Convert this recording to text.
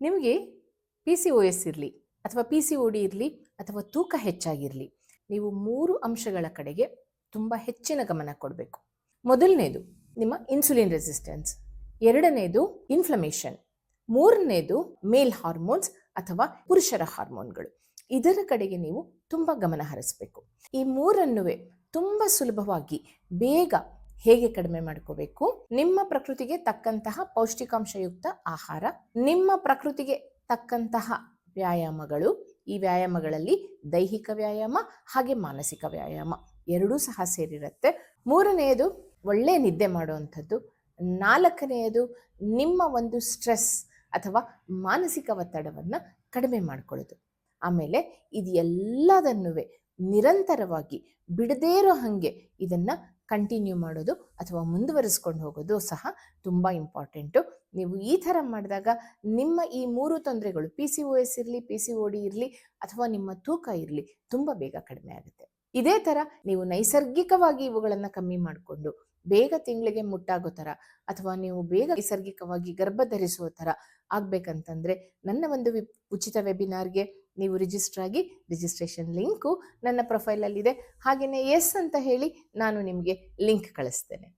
ನಿಮಗೆ P C O S ಇರಲಿ ಅಥವಾ ಪಿ ಸಿ ಒ ಡಿ ಇರಲಿ ಅಥವಾ ತೂಕ ಹೆಚ್ಚಾಗಿರಲಿ, ನೀವು ಮೂರು ಅಂಶಗಳ ಕಡೆಗೆ ತುಂಬ ಹೆಚ್ಚಿನ ಗಮನ ಕೊಡಬೇಕು. ಮೊದಲನೇದು ನಿಮ್ಮ ಇನ್ಸುಲಿನ್ ರೆಸಿಸ್ಟೆನ್ಸ್ ಎರಡನೇದು ಇನ್ಫ್ಲಮೇಷನ್ ಮೂರನೇದು ಮೇಲ್ ಹಾರ್ಮೋನ್ಸ್ ಅಥವಾ ಪುರುಷರ ಹಾರ್ಮೋನ್ಗಳು ಇದರ ಕಡೆಗೆ ನೀವು ತುಂಬ ಗಮನ ಹರಿಸಬೇಕು. ಈ ಮೂರನ್ನುವೆ ತುಂಬ ಸುಲಭವಾಗಿ ಬೇಗ ಹೇಗೆ ಕಡಿಮೆ ಮಾಡ್ಕೋಬೇಕು? ನಿಮ್ಮ ಪ್ರಕೃತಿಗೆ ತಕ್ಕಂತಹ ಪೌಷ್ಟಿಕಾಂಶಯುಕ್ತ ಆಹಾರ, ನಿಮ್ಮ ಪ್ರಕೃತಿಗೆ ತಕ್ಕಂತಹ ವ್ಯಾಯಾಮಗಳು, ಈ ವ್ಯಾಯಾಮಗಳಲ್ಲಿ ದೈಹಿಕ ವ್ಯಾಯಾಮ ಹಾಗೆ ಮಾನಸಿಕ ವ್ಯಾಯಾಮ ಎರಡೂ ಸಹ ಸೇರಿರುತ್ತೆ. ಮೂರನೆಯದು, ಒಳ್ಳೆ ನಿದ್ದೆ ಮಾಡುವಂಥದ್ದು. ನಾಲ್ಕನೆಯದು, ನಿಮ್ಮ ಒಂದು ಸ್ಟ್ರೆಸ್ ಅಥವಾ ಮಾನಸಿಕ ಒತ್ತಡವನ್ನು ಕಡಿಮೆ ಮಾಡಿಕೊಳ್ಳೋದು. ಆಮೇಲೆ ಇದು ಎಲ್ಲದನ್ನೂ ನಿರಂತರವಾಗಿ ಬಿಡದೇ ಇರೋ ಹಾಗೆ ಇದನ್ನು ಕಂಟಿನ್ಯೂ ಮಾಡೋದು ಅಥವಾ ಮುಂದುವರಿಸ್ಕೊಂಡು ಹೋಗೋದು ಸಹ ತುಂಬ ಇಂಪಾರ್ಟೆಂಟು ನೀವು ಈ ಥರ ಮಾಡಿದಾಗ ನಿಮ್ಮ ಈ ಮೂರು ತೊಂದರೆಗಳು ಪಿ ಸಿ ಒ ಎಸ್ ಇರಲಿ ಪಿ ಸಿ ಒ ಡಿ ಇರಲಿ ಅಥವಾ ನಿಮ್ಮ ತೂಕ ಇರಲಿ ತುಂಬ ಬೇಗ ಕಡಿಮೆ ಆಗುತ್ತೆ. ಇದೇ ಥರ ನೀವು ನೈಸರ್ಗಿಕವಾಗಿ ಇವುಗಳನ್ನು ಕಮ್ಮಿ ಮಾಡಿಕೊಂಡು ಬೇಗ ತಿಂಗಳಿಗೆ ಮುಟ್ಟಾಗೋ ಥರ ಅಥವಾ ನೀವು ಬೇಗ ನೈಸರ್ಗಿಕವಾಗಿ ಗರ್ಭ ಧರಿಸುವ ಥರ ಆಗಬೇಕಂತಂದರೆ ನನ್ನ ಒಂದು ವಿ ಉಚಿತ ವೆಬಿನಾರ್ಗೆ ನೀವು ರಿಜಿಸ್ಟರ್ ಆಗಿ ರಿಜಿಸ್ಟ್ರೇಷನ್ ಲಿಂಕು ನನ್ನ ಪ್ರೊಫೈಲಲ್ಲಿದೆ ಹಾಗೆಯೇ ಎಸ್ ಅಂತ ಹೇಳಿ ನಾನು ನಿಮಗೆ ಲಿಂಕ್ ಕಳಿಸ್ತೇನೆ.